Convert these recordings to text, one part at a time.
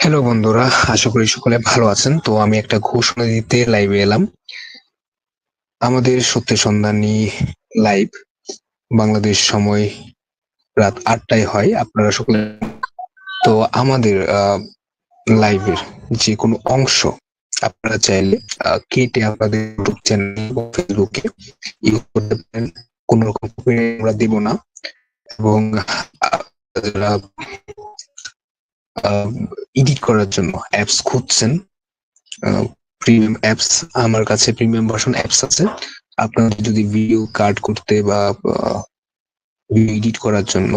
Hello বন্ধুরা, আশা করি সকলে ভালো আছেন। তো আমি একটা ঘোষণা দিতে লাইভে এলাম। আমাদের সত্য সন্ধানী লাইভ বাংলাদেশ সময় রাত আটটায় হয়, আপনারা সকলে। তো আমাদের লাইভের যে কোনো অংশ, আপনারা চাইলে কেটে আপনাদের ইউটিউব চ্যানেল ফেসবুকে ইউজ করতে পারেন। কোন রকম আমরা দিব না। এবং যারা এডিট করার জন্য অ্যাপস খুঁজছেন প্রিমিয়াম অ্যাপস আমার কাছে প্রিমিয়াম ভার্সন অ্যাপস আছে। আপনাদের যদি ভিডিও কাট করতে বা এডিট করার জন্য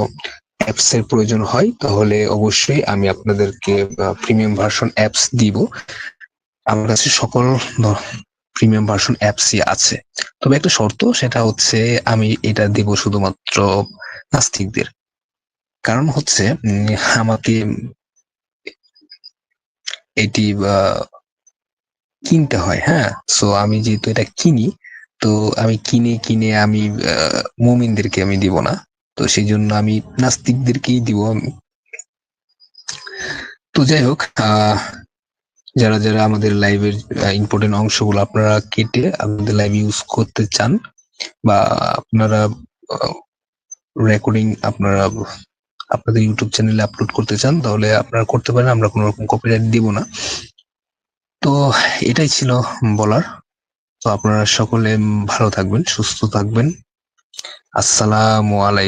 অ্যাপস এর প্রয়োজন হয়, তাহলে অবশ্যই আমি আপনাদেরকে প্রিমিয়াম ভার্সন অ্যাপস দিব। আমার কাছে সকল প্রিমিয়াম ভার্সন অ্যাপসই আছে। তবে একটা শর্ত, সেটা হচ্ছে আমি এটা দেব শুধুমাত্র নাস্তিকদের। কারণ হচ্ছে আমাকে এটি কিনতে হয় হ্যাঁ? সো আমি যেহেতু এটা কিনি, তো আমি কিনে কিনে আমি মুমিনদেরকে আমি দিব না। তো সেই জন্য আমি নাস্তিকদেরকেই দিব আমি। তো যাই হোক যারা যারা আমাদের লাইভের ইম্পর্টেন্ট অংশগুলো আপনারা কেটে আমাদের লাইভ ইউজ করতে চান, বা আপনারা রেকর্ডিং আপনারা আপনাদের ইউটিউব চ্যানেলে আপলোড করতে চান, তাহলে আপনারা করতে পারেন, আমরা কোনো রকম কপিরাইট দিব না। তো এটাই ছিল বলার। তো আপনারা সকলে ভালো থাকবেন, সুস্থ থাকবেন। আসসালামু আলাইকুম।